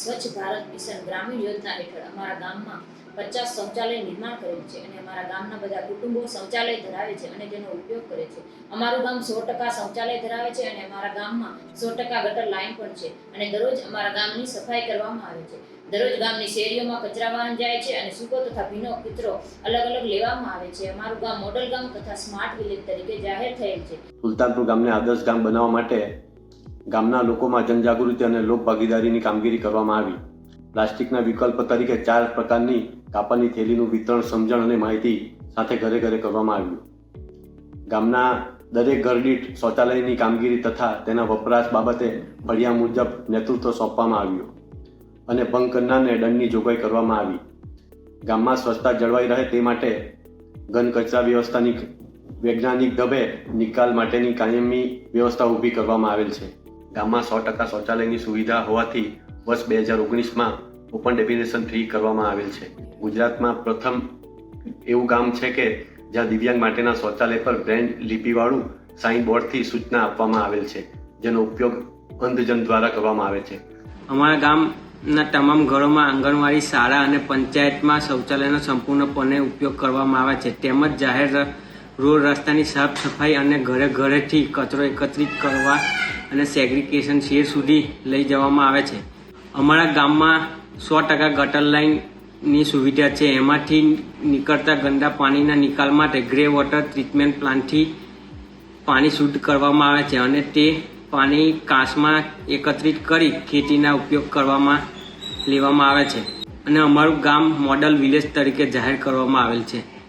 સ્વચ્છ ભારત મિશન ગ્રામીણ યોજના હેઠળ અમારા ગામમાં પચાસ શૌચાલય નિર્માણ કરેલ છે અને અમારા ગામના બધા કુટુંબો શૌચાલય ધરાવે છે અને તેનો ઉપયોગ કરે છે. અમારું ગામ સો ટકા શૌચાલય ધરાવે છે અને અમારા ગામમાં સો ટકા ગટર લાઈન પણ છે અને દરરોજ અમારા ગામની સફાઈ કરવામાં આવે છે. દરરોજ ગામની શેરીઓમાં કચરા વાહન જાય છે અને સૂકો તથા ભીનો કચરો અલગ અલગ લેવામાં આવે છે. અમારું ગામ મોડલ ગામ તથા સ્માર્ટ વિલેજ તરીકે જાહેર થયેલ છે. સુલતાનપુર ગામને આદર્શ ગામ બનાવવા માટે ગામના લોકોમાં જનજાગૃતિ અને લોક ભાગીદારીની કામગીરી કરવામાં આવી. પ્લાસ્ટિકના વિકલ્પ તરીકે ચાર પ્રકારની કાપડની થેલીનું વિતરણ, સમજણ અને માહિતી સાથે ઘરે ઘરે કરવામાં આવ્યું. ગામના દરેક ઘર દીઠ શૌચાલયની કામગીરી તથા તેના વપરાશ બાબતે ફળિયા મુજબ નેતૃત્વ સોંપવામાં આવ્યું અને ભંગ કરનારને દંડની જોગવાઈ કરવામાં આવી. ગામમાં સ્વચ્છતા જળવાઈ રહે તે માટે ઘન કચરા વ્યવસ્થાની વૈજ્ઞાનિક ઢબે નિકાલ માટેની કાયમી વ્યવસ્થા ઊભી કરવામાં આવેલ છે. ગામમાં સો ટકા શૌચાલયની સુવિધા હોવાથી વર્ષ બે હજાર ઓગણીસમાં ઓપન ડેફિનેશન ફ્રી કરવામાં આવેલ છે. ગુજરાતમાં પ્રથમ એવું ગામ છે કે જ્યાં દિવ્યાંગ માટેના શૌચાલય પર બ્રેન્ડ લિપિવાળું સાઇન બોર્ડથી સૂચના આપવામાં આવેલ છે, જેનો ઉપયોગ અંધજન દ્વારા કરવામાં આવે છે. અમારા ગામના તમામ ઘરોમાં આંગણવાડી શાળા અને પંચાયતમાં શૌચાલયનો સંપૂર્ણપણે ઉપયોગ કરવામાં આવે છે. તેમજ જાહેર રોડ રસ્તાની સાફ સફાઈ અને ઘરે ઘરેથી કચરો એકત્રિત કરવા અને સેગ્રિકેશન શેર સુધી લઈ જવામાં આવે છે. અમારા ગામમાં સો ટકા ગટર લાઇનની સુવિધા છે. એમાંથી નીકળતા ગંદા પાણીના નિકાલ માટે ગ્રે વોટર ટ્રીટમેન્ટ પ્લાન્ટથી પાણી શુદ્ધ કરવામાં આવે છે અને તે પાણી કાંસમાં એકત્રિત કરી ખેતીના ઉપયોગ કરવામાં લેવામાં આવે છે. અને અમારું ગામ મોડલ વિલેજ તરીકે જાહેર કરવામાં આવેલ છે.